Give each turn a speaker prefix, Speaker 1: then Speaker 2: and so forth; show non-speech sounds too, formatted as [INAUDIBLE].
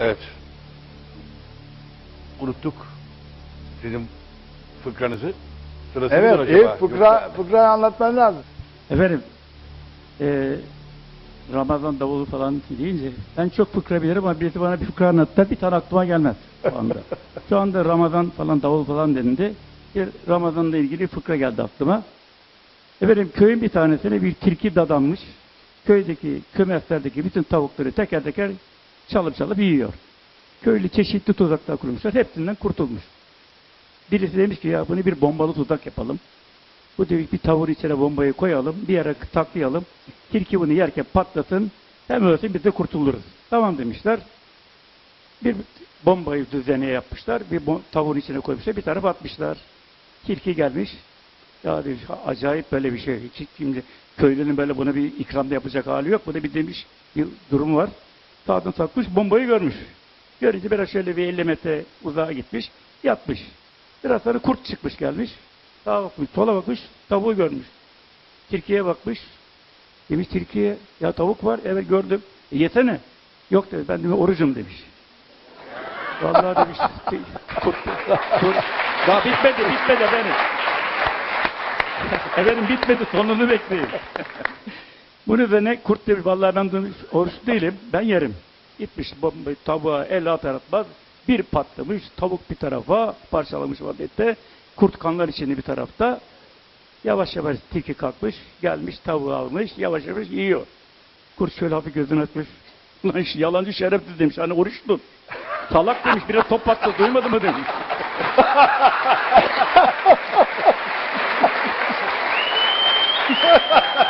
Speaker 1: Evet. Unuttuk sizin fıkranızı. Sırası mıdır
Speaker 2: Evet,
Speaker 1: acaba?
Speaker 2: ilk fıkra, fıkrayı anlatman lazım.
Speaker 3: Efendim, eee Ramazan davulu falan deyince ben çok fıkra bilirim ama birisi bana bir fıkra anlatsa bir tane aklıma gelmez şu anda. [LAUGHS] şu anda Ramazan falan davul falan denildi. Bir Ramazan'la ilgili fıkra geldi aklıma. Efendim köyün bir tanesine bir tilki dadanmış. Köydeki kümeslerdeki bütün tavukları teker teker çalıp çalıp yiyor. Köylü çeşitli tuzaklar kurmuşlar. Hepsinden kurtulmuş. Birisi demiş ki ya bunu bir bombalı tuzak yapalım. Bu demiş bir tavır içine bombayı koyalım, bir yere taklayalım. Tilki bunu yerken patlasın, hem ölsün biz de kurtuluruz. Tamam demişler. Bir bombayı düzeneye yapmışlar. Bir tavuğun içine koymuşlar, bir taraf atmışlar. Tilki gelmiş. Ya demiş acayip böyle bir şey. Hiç kimse, köylünün böyle buna bir ikramda yapacak hali yok. Burada bir demiş bir durum var. Sağdan takmış, bombayı görmüş. Görünce biraz şöyle bir 50 metre uzağa gitmiş, yatmış. Biraz sonra kurt çıkmış gelmiş. Sağa bakmış, sola bakmış, tavuğu görmüş. Tilkiye bakmış. Demiş tilkiye, ya tavuk var, evet gördüm. E, yesene. Yok dedi, ben de orucum demiş. [LAUGHS] Vallahi demiş, kurt, kurt, daha bitmedi, bitmedi efendim. [LAUGHS] efendim bitmedi, sonunu bekleyin. Bunun üzerine kurt demiş, demiş, oruç değilim, ben yerim. Gitmiş bombayı tavuğa el atar atmaz, bir patlamış, tavuk bir tarafa parçalamış vaziyette, kurt kanlar içinde bir tarafta. Yavaş yavaş tilki kalkmış, gelmiş tavuğu almış, yavaş yavaş yiyor. Kurt şöyle hafif gözünü açmış. Ulan şu yalancı şerefsiz demiş, hani oruç tut. Salak demiş, biraz top patladı, duymadı mı demiş. [LAUGHS]